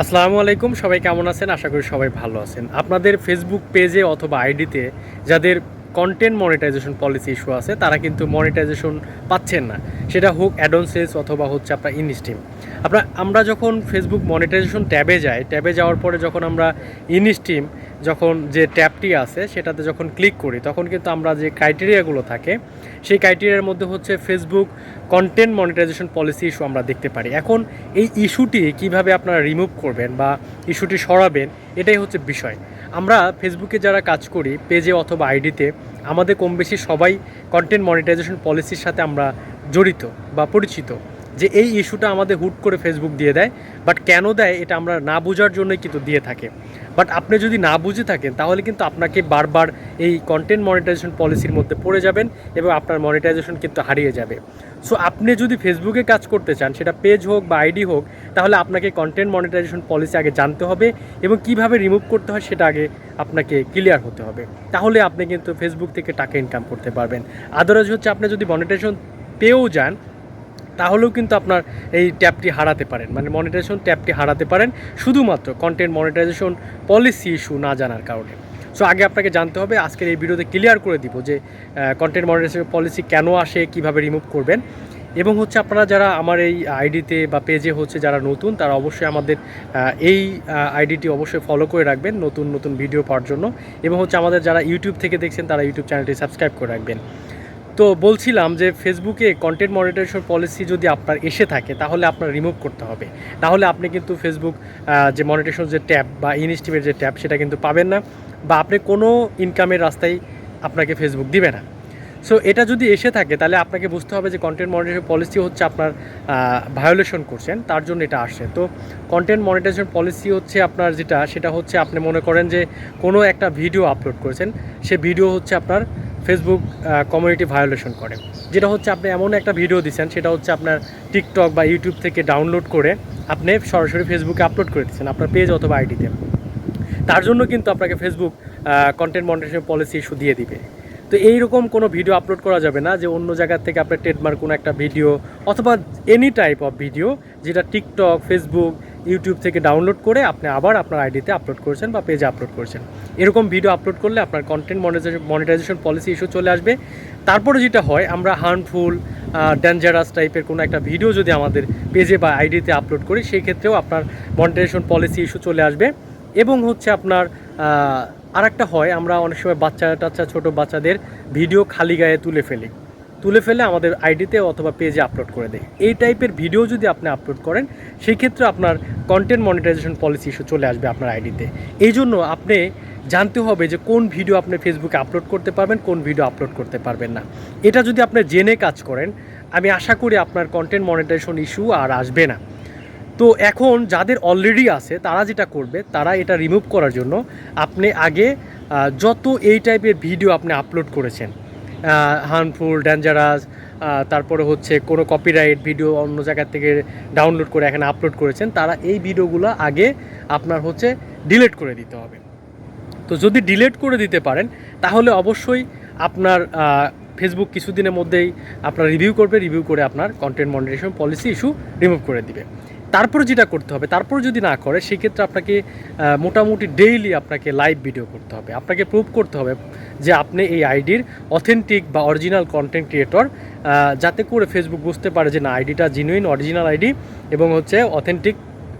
আসসালামু আলাইকুম, সবাই কেমন আছেন? আশা করি সবাই ভালো আছেন। আপনাদের ফেসবুক পেজে অথবা আইডিতে যাদের কন্টেন্ট মনিটাইজেশন পলিসি ইস্যু আছে, তারা কিন্তু মনিটাইজেশন পাচ্ছেন না। সেটা হোক অ্যাডন্সেস অথবা হচ্ছে আপনার ইনস্টিম আপনার, আমরা যখন ফেসবুক মনিটাইজেশন ট্যাবে যাই ট্যাবে যাওয়ার পরে যখন আমরা ইনস্টিম যখন যে ট্যাবটি আছে, সেটাতে যখন ক্লিক করি, তখন কিন্তু আমরা যে ক্রাইটেরিয়াগুলো থাকে, সেই ক্রাইটেরিয়ার মধ্যে হচ্ছে Facebook content monetisation policy issue আমরা দেখতে পারি। এখন এই ইস্যুটি কীভাবে আপনারা রিমুভ করবেন বা ইস্যুটি সরাবেন, এটাই হচ্ছে বিষয়। আমরা ফেসবুকে যারা কাজ করি পেজে অথবা আইডিতে আমাদের কম বেশি সবাই কন্টেন্ট মনিটাইজেশন পলিসির সাথে আমরা জড়িত বা পরিচিত। যে এই ইস্যুটা আমাদের হুট করে ফেসবুক দিয়ে দেয় বাট কেন দেয় এটা আমরা না বোঝার জন্যই কিন্তু দিয়ে থাকে। বাট আপনি যদি না বুঝে থাকেন, তাহলে কিন্তু আপনাকে বারবার এই কন্টেন্ট মনিটাইজেশন পলিসির মধ্যে পড়ে যাবেন এবং আপনার মনিটাইজেশন কিন্তু হারিয়ে যাবে। সো আপনি যদি ফেসবুকে কাজ করতে চান, সেটা পেজ হোক বা আইডি হোক, তাহলে আপনাকে কন্টেন্ট মনিটাইজেশন পলিসি আগে জানতে হবে এবং কীভাবে রিমুভ করতে হয় সেটা আগে আপনাকে ক্লিয়ার হতে হবে। তাহলে আপনি কিন্তু ফেসবুক থেকে টাকা ইনকাম করতে পারবেন। আদারওয়াইজ হচ্ছে আপনি যদি মনিটাইজেশন পেয়েও যান তাহলেও কিন্তু আপনার এই ট্যাবটি হারাতে পারেন। মানে মনিটাইজেশন ট্যাবটি হারাতে পারেন। শুধুমাত্র কন্টেন্ট মনিটাইজেশন পলিসি ইস্যু না জানার কারণে। সো আগে আপনাকে জানতে হবে, আজকের এই ভিডিওতে ক্লিয়ার করে দিব যে কন্টেন্ট মনিটাইজেশন পলিসি কেন আসে, কীভাবে রিমুভ করবেন। এবং হচ্ছে আপনারা যারা আমার এই আইডিতে বা পেজে হচ্ছে যারা নতুন, তারা অবশ্যই আমাদের এই আইডিটি অবশ্যই ফলো করে রাখবেন নতুন নতুন ভিডিও পাওয়ার জন্য। এবং হচ্ছে আমাদের যারা ইউটিউব থেকে দেখছেন, তারা ইউটিউব চ্যানেলটি সাবস্ক্রাইব করে রাখবেন। তো বলছিলাম যে ফেসবুকে কন্টেন্ট মনিটাইজেশন পলিসি যদি আপনার এসে থাকে, তাহলে আপনার রিমুভ করতে হবে। তাহলে আপনি কিন্তু ফেসবুক যে মনিটাইজেশন যে ট্যাব বা ইনস্টিমের যে ট্যাব, সেটা কিন্তু পাবেন না বা আপনি কোনো ইনকামের রাস্তায় আপনাকে ফেসবুক দিবে না। সো এটা যদি এসে থাকে, তাহলে আপনাকে বুঝতে হবে যে কন্টেন্ট মনিটাইজেশন পলিসি হচ্ছে আপনার ভায়োলেশন করছেন, তার জন্য এটা আসে তো কন্টেন্ট মনিটাইজেশন পলিসি হচ্ছে আপনার যেটা, সেটা হচ্ছে আপনি মনে করেন যে কোনো একটা ভিডিও আপলোড করেছেন, সে ভিডিও হচ্ছে আপনার ফেসবুক কমিউনিটি ভায়োলেশন করে। যেটা হচ্ছে আপনি এমন একটা ভিডিও দিচ্ছেন সেটা হচ্ছে আপনার টিকটক বা ইউটিউব থেকে ডাউনলোড করে আপনি সরাসরি ফেসবুকে আপলোড করে দিচ্ছেন আপনার পেজ অথবা আইডিতে তার জন্য কিন্তু আপনাকে Facebook content monetisation policy issue দিয়ে দিবে। তো এইরকম কোনো ভিডিও আপলোড করা যাবে না যে অন্য জায়গার থেকে আপনার ট্রেডমার্ক কোনো একটা ভিডিও অথবা এনি টাইপ অফ ভিডিও যেটা টিকটক ফেসবুক ইউটিউব থেকে ডাউনলোড করে আপনি আবার আপনার আইডিতে আপলোড করেছেন বা পেজে আপলোড করেছেন। এরকম ভিডিও আপলোড করলে আপনার কন্টেন্ট মনিটাইজেশন পলিসি ইস্যু চলে আসবে। তারপরে যেটা হয়, আমরা হার্মফুল ডেঞ্জারাস টাইপের কোনো একটা ভিডিও যদি আমাদের পেজে বা আইডিতে আপলোড করি, সেই ক্ষেত্রেও আপনার মনিটাইজেশন পলিসি ইস্যু চলে আসবে। এবং হচ্ছে আপনার আরেকটা হয়, আমরা অনেক সময় বাচ্চা টাচ্চা ছোটো বাচ্চাদের ভিডিও খালি গায়ে তুলে ফেলি। তুলে ফেলে আমাদের আইডিতে অথবা পেজে আপলোড করে দেয়। এই টাইপের ভিডিও যদি আপনি আপলোড করেন সেই ক্ষেত্রে আপনার কন্টেন্ট মনিটাইজেশন পলিসি ইস্যু চলে আসবে আপনার আইডিতে। এই জন্য আপনি জানতে হবে যে কোন ভিডিও আপনি ফেসবুকে আপলোড করতে পারবেন, কোন ভিডিও আপলোড করতে পারবেন না। এটা যদি আপনি জেনে কাজ করেন, আমি আশা করি আপনার কন্টেন্ট মনিটাইজেশন ইস্যু আর আসবে না। তো এখন যাদের অলরেডি আছে, তারা যেটা করবে, তারা এটা রিমুভ করার জন্য আপনি আগে যত এই টাইপের ভিডিও আপনি আপলোড করেছেন হার্মফুল ডেঞ্জারাস তারপরে হচ্ছে কোনো কপিরাইট ভিডিও অন্য জায়গা থেকে ডাউনলোড করে এখানে আপলোড করেছেন, তারা এই ভিডিওগুলো আগে আপনার হচ্ছে ডিলিট করে দিতে হবে। তো যদি ডিলিট করে দিতে পারেন, তাহলে অবশ্যই আপনার ফেসবুক কিছুদিনের মধ্যেই আপনার রিভিউ করবে রিভিউ করে আপনার content monetisation policy issue remove করে দিবে। তারপরে যেটা করতে হবে, তারপর যদি না করে, সেক্ষেত্রে আপনাকে মোটামুটি ডেইলি আপনাকে লাইভ ভিডিও করতে হবে। আপনাকে প্রুভ করতে হবে যে আপনি এই আইডির অথেন্টিক বা অরিজিনাল কন্টেন্ট ক্রিয়েটর যাতে করে ফেসবুক বুঝতে পারে যে না আইডিটা জিনুইন অরিজিনাল আইডি এবং হচ্ছে অথেন্টিক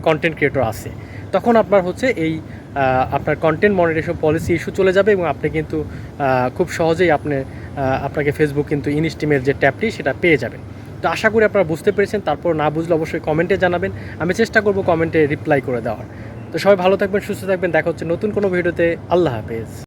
কন্টেন্ট ক্রিয়েটর আছে। তখন আপনার হচ্ছে এই আপনার কন্টেন্ট মনিটেশন পলিসি ইস্যু চলে যাবে এবং আপনি কিন্তু খুব সহজেই আপনি আপনাকে ফেসবুক কিন্তু ইনস্টিমের যে ট্যাবটি, সেটা পেয়ে যাবেন। তো আশা করি আপনারা বুঝতে পেরেছেন, তারপর না বুঝলে অবশ্যই কমেন্টে জানাবেন। আমি চেষ্টা করব কমেন্টে রিপ্লাই করে দেওয়ার। তো সবাই ভালো থাকবেন, সুস্থ থাকবেন, দেখা হচ্ছে নতুন কোনো ভিডিওতে। আল্লাহ হাফেজ।